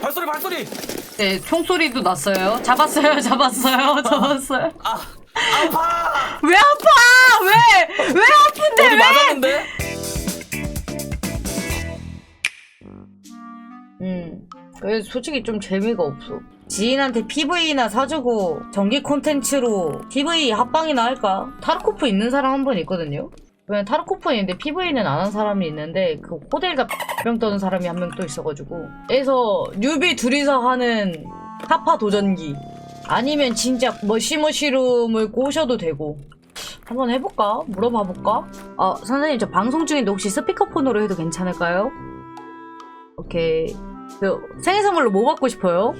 발소리 발소리 네, 총소리도 났어요. 잡았어요, 잡았어요, 잡았어요. 아 아파 왜 아파? 왜? 왜 아픈데 어디 왜? 맞았는데 음. 그래서 솔직히 좀 재미가 없어. 지인한테 PV나 사주고 전기 콘텐츠로 PV 합방이나 할까? 타르코프 있는 사람 한분 있거든요. 왜냐면 타르코프는 있는데 PV는 안 한 사람이 있는데 그 호델가 병 떠는 사람이 한 명 또 있어가지고 그래서 뉴비 둘이서 하는 타파 도전기 아니면 진짜 머시머시룸을 꼬셔도 되고 한번 해볼까? 물어봐 볼까? 아 선생님 저 방송 중인데 혹시 스피커폰으로 해도 괜찮을까요? 오케이 그 생일 선물로 뭐 받고 싶어요?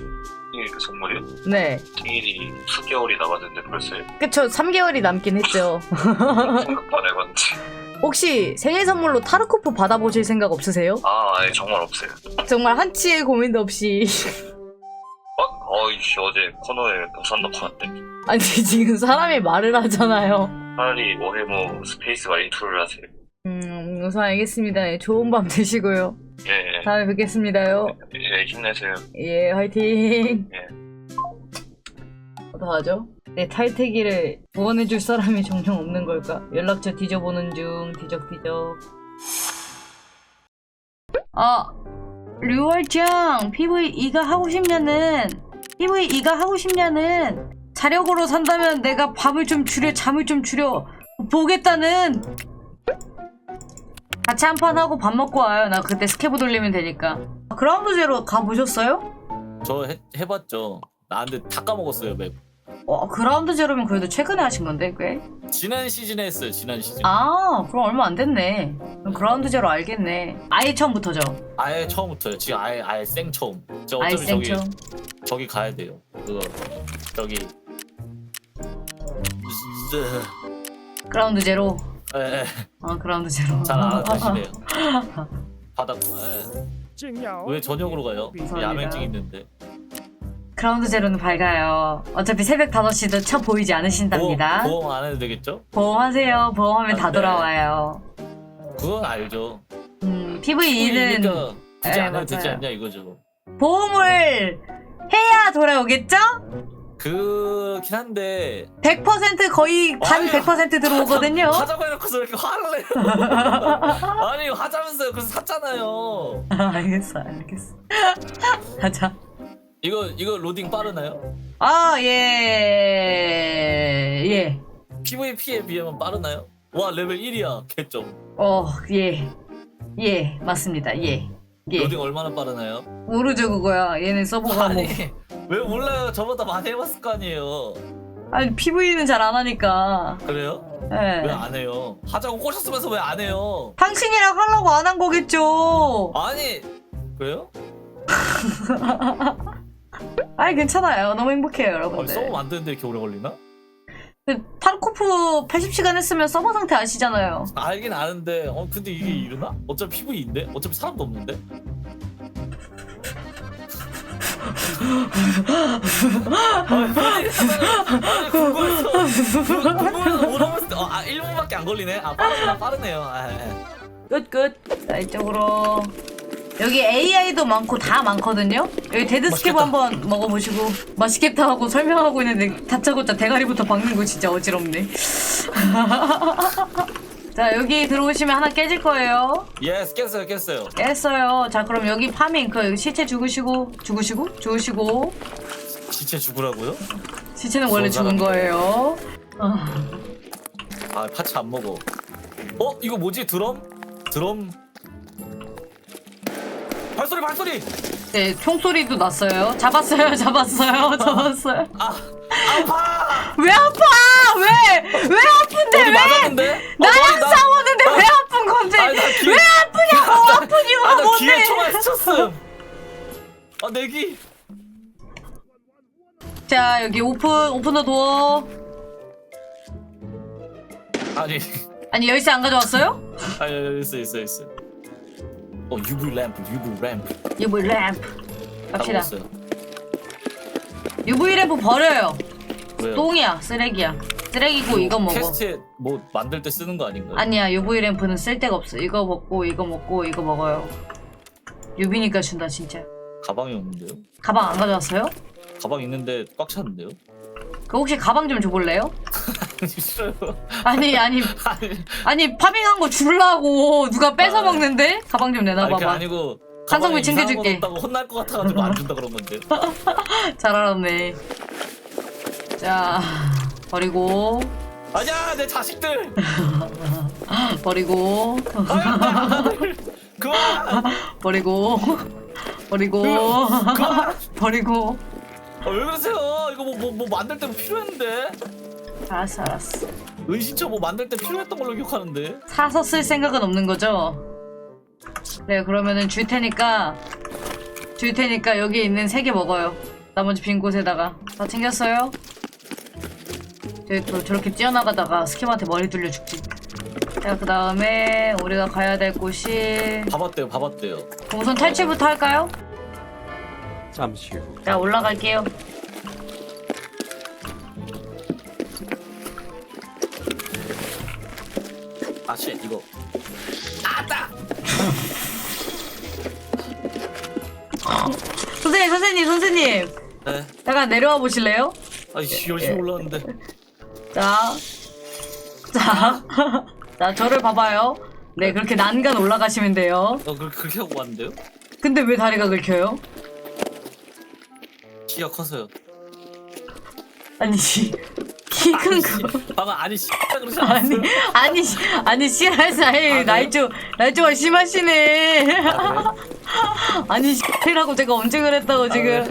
생일 그 선물이요? 네. 생일이 수개월이 남았는데 벌써요? 그쵸 3개월이 남긴 했죠. 생각도 안 해봤는데 혹시 생일 선물로 타르코프 받아보실 생각 없으세요? 아 아니 정말 없어요. 정말 한치의 고민도 없이. 어? 어이씨 어제 코너에 부산 넣고 왔대 아니 지금 사람이 말을 하잖아요. 차라리 오해모 스페이스 마린 툴을 하세요. 음 우선 알겠습니다. 예, 좋은 밤 되시고요 예, 다음에 뵙겠습니다요. 예 힘내세요. 예 화이팅. 예. 어떡하죠? 내 탈퇴기를 구원해줄 사람이 정녕 없는 걸까? 연락처 뒤져보는 중. 뒤적뒤적. 아 류월장 PVE가 하고 싶냐는 PVE가 하고 싶냐는 자력으로 산다면 내가 밥을 좀 줄여 잠을 좀 줄여. 보겠다는 같이 한 판 하고 밥 먹고 와요 나 그때 스케브 돌리면 되니까 그라운드 제로 가보셨어요? 저 해, 해봤죠 나한테 다 까먹었어요 맵 어, 그라운드 제로면 그래도 최근에 하신 건데, 꽤? 지난 시즌에 했어요 지난 시즌 아, 그럼 얼마 안 됐네. 그럼 그라운드 제로 알겠네. 아예 처음부터죠? 아예 처음부터요 지금 아예 아예 생 처음 저 아예 어차피 생 저기 처음. 저기 가야 돼요 그거 저기 그라운드 제로. 예, 아, 그라운드 제로. 잘 알아가시네요 바닥 예. 왜 저녁으로 가요? 감사합니다. 야맹증 있는데 그라운드 제로는 밝아요. 어차피 새벽 5시도 쳐 보이지 않으신답니다. 보험, 안 해도 되겠죠? 보험하세요. 보험하면 다 아, 네. 돌아와요. 그건 알죠 음, PVE는 그러니까 굳이 네, 안 해도 되지 맞아요. 않냐 이거죠 보험을 해야 돌아오겠죠? 그긴 한데 100% 거의 반 아니, 100% 들어오거든요. 하자고 해놓고서 왜 이렇게 화를 내요 아니 하자면서요 그래서 샀잖아요 알겠어, 알겠어. 하자. 이거 이거 로딩 빠르나요? 아, 예. 예. PVP에 비하면 빠르나요? 와 레벨 1이야 개점 어, 예. 예, 맞습니다. 예. 예. 로딩 얼마나 빠르나요? 모르죠, 그거야. 얘는 서버가 뭐. 아니 왜 몰라요 저보다 많이 해봤을 거 아니에요 아니, PV는 잘 안 하니까. 그래요? 예. 왜 안 해요? 하자고 꼬셨으면서 왜 안 해요? 당신이랑 하려고 안 한 거겠죠. 아니 그래요? 아니, 괜찮아요. 너무 행복해요, 아니, 서버 여러분들. 만드는데 이렇게 오래 걸리나? 그 타르코프 80시간 했으면 서버 상태 아시잖아요. 알긴 아는데 어 근데 이게 이르나? 어차피 PV인데? 어차피 사람도 없는데? 궁금해서 물어봤을 때아 1분밖에 안 걸리네? 아 빠르, 빠르네요 아, 예. 끝, 끝. 자, 이쪽으로. 여기 AI도 많고 다 많거든요? 여기 맛있겠다. 한번 먹어보시고 맛있겠다 하고 설명하고 있는데 다짜고짜 대가리부터 박는 거 진짜 어지럽네 자 여기 들어오시면 하나 깨질 거예요. 예스 깼어요 깼어요. 깼어요. 자 그럼 여기 파밍 그 시체 죽으시고 죽으시고 죽으시고. 지체 죽으라고요? 시체는 원래 죽은. 거예요. 아, 아 파츠 안 먹어. 어? 이거 뭐지? 드럼? 드럼? 발소리 발소리! 네 총소리도 났어요. 잡았어요 잡았어요 잡았어요. 아 아파! 왜 아파? 왜? 왜 아 픈데 어디 왜 맞았는데? 어, 나랑 나- 싸웠는데 왜 아픈 건데? 아니, 나 귀- 왜 아프냐고 아픈 이유가 아나 뭔데? 귀에 총알 스쳤음 아 내기 자 여기 오픈 오픈 더 도어. 아니 아니 열쇠 안 가져왔어요? 아니 있어 있어 있어 어 UV 램프 UV 램프 UV 램프. 다 갑시다. 먹었어요 UV 램프 버려요. 왜요? 똥이야 쓰레기야. 쓰레기고 이거 먹어. 퀘스트에 뭐 만들 때 쓰는 거 아닌가요? 아니야 UV 램프는 쓸 데가 없어. 이거 먹고 이거 먹고 이거 먹어요. 유비니까 준다 진짜. 가방이 없는데요? 가방 안 가져왔어요? 가방 있는데 꽉 찼는데요? 그 혹시 가방 좀 줘볼래요? 싫어요. 아니 아니 아니, 아니 파밍한 거 줄라고 누가 뺏어 먹는데? 가방 좀 아니 그게 내놔봐봐. 아니고 한성민 가방에 이상한 챙겨줄게. 거 혼날 것 같아가지고 안 준다 그런 건데. 잘 알았네. 자 버리고 아니야 내 자식들. 버리고 그만. 버리고 버리고 그만. 버리고. 아, 왜 그러세요? 이거 뭐 뭐 뭐 만들 때 뭐 필요했는데. 알았어 알았어. 은신처 뭐 만들 때 필요했던 걸로 기억하는데. 사서 쓸 생각은 없는 거죠? 네, 그러면은 줄 테니까 줄 테니까 여기 있는 세 개 먹어요. 나머지 빈 곳에다가 다 챙겼어요? 또 저렇게 뛰어나가다가 스킵한테 머리 뚫려 죽지. 자, 그 다음에 우리가 가야 될 곳이 봐봤대요, 봐봤대요. 우선 탈출부터 할까요? 잠시 후. 자, 올라갈게요. 아, 씨, 이거. 아따! 선생님, 선생님, 선생님. 네. 잠깐 내려와 보실래요? 아이씨, 열심히 올라왔는데. 자, 자, 자, 저를 봐봐요. 네, 그렇게 난간 올라가시면 돼요. 어, 그, 그렇게 하고 왔는데요? 근데 왜 다리가 긁혀요? 키가 커서요. 아니, 키큰 거. 방금 아니, 씨, 그러지 아니, 않았어요? 아니, 아니, 씨알 사이 그래요? 나이 좀, 나이 좀 심하시네. 아, 아니, 씨라고 제가 언제 그랬다고 지금.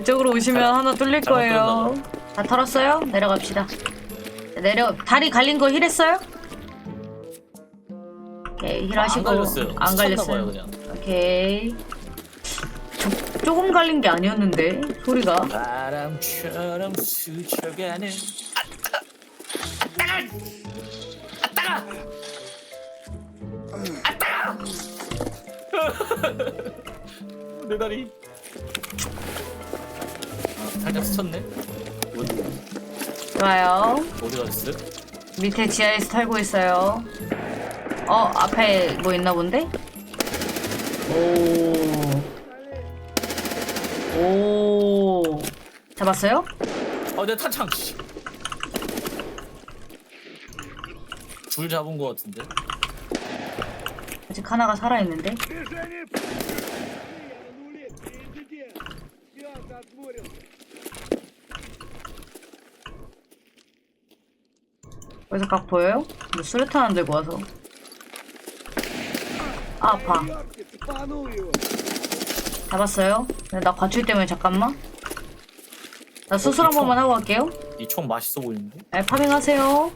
이쪽으로 오시면 하나 뚫릴 잘못 거예요. 다 털었어요? 내려갑시다. 내려, 다리 갈린 거 힐했어요? 오케이, 힐 하시고. 안 갈렸어요. 안. 봐요, 그냥. 오케이. 조, 조금 갈린 게 아니었는데 소리가. 바람처럼 스쳐가는 아따가 아따가 아따가 내 다리 아, 살짝 스쳤네 어디, 좋아요. 어디 갔어요? 밑에 지하에서 털고 있어요. 어 앞에 뭐 있나 본데? 오. 오. 잡았어요? 어 내 탄창 씨. 줄 잡은 거 같은데 아직 하나가 살아 있는데. 여기서 각 보여요? 뭐 수류탄 안 들고 와서. 아, 아파. 잡았어요? 근데 나 과출 때문에 잠깐만. 나 수술 한 미쳐. 번만 하고 갈게요. 이 총 맛있어 보이는데 네, 파밍하세요.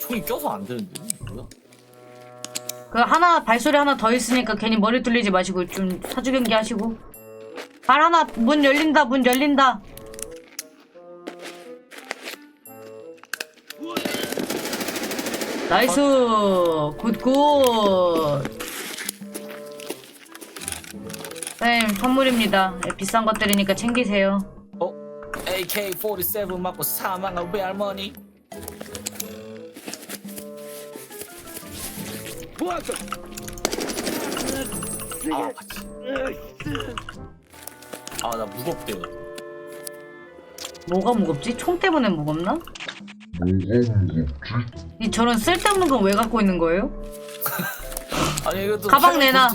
총이 껴서 안 되는데 뭐야 그 하나 발소리 하나 더 있으니까 괜히 머리 뚫리지 마시고 좀 사주 경기 하시고 발 하나 문 열린다 문 열린다 나이스. 굿굿. 선생님 선물입니다. 네, 비싼 것들이니까 챙기세요. 어? AK-47 맞고 사망한 외할머니? 아 맞지 아나 무겁대 뭐가 무겁지? 총 때문에 무겁나? 이 저런 쓸데없는 건 왜 갖고 있는 거예요? 아니 이것도 가방 내놔.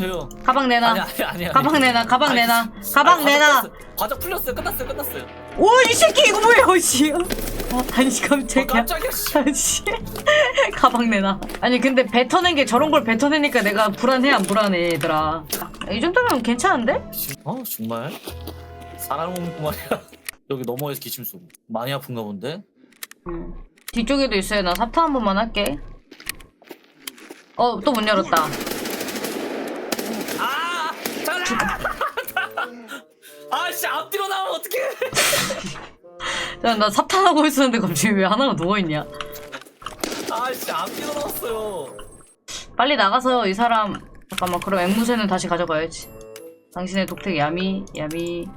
가방 내놔. 아니 아니 아니. 가방 내놔 가방 아니, 내놔. 아니, 가방 내놔. 과정 풀렸어요. 끝났어요 끝났어요. 오 이 새끼 이거 뭐야 씨? 어, 아니 어, 깜짝이야. 깜짝이야 씨. 아씨. 가방 내놔. 아니 근데 뱉어낸 게 저런 걸 뱉어내니까 내가 불안해 안 불안해 얘들아. 이 정도면 괜찮은데? 어 정말? 사람 먹고 말이야. 여기 너머에서 기침 쏘고. 많이 아픈가 본데? 음. 뒤쪽에도 있어요. 나 사탕 한 번만 할게. 어 또 문 열었다. 아 잠깐. 아씨 앞뒤로 나오면 어떡해. 야, 나 사탕하고 있었는데 갑자기 왜 하나가 누워있냐. 아 씨 앞뒤로 나왔어요. 빨리 나가서 이 사람 잠깐만 그럼 앵무새는 다시 가져가야지. 당신의 독택 야미 야미.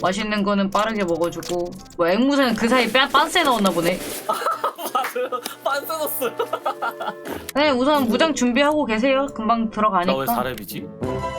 맛있는 거는 빠르게 먹어주고. 뭐 앵무새는 그 사이 뺨 빤스에 나왔나 보네 빤 써놨어요. 네 우선 무장 준비하고 계세요. 금방 들어가니까. 4렙이지? 아,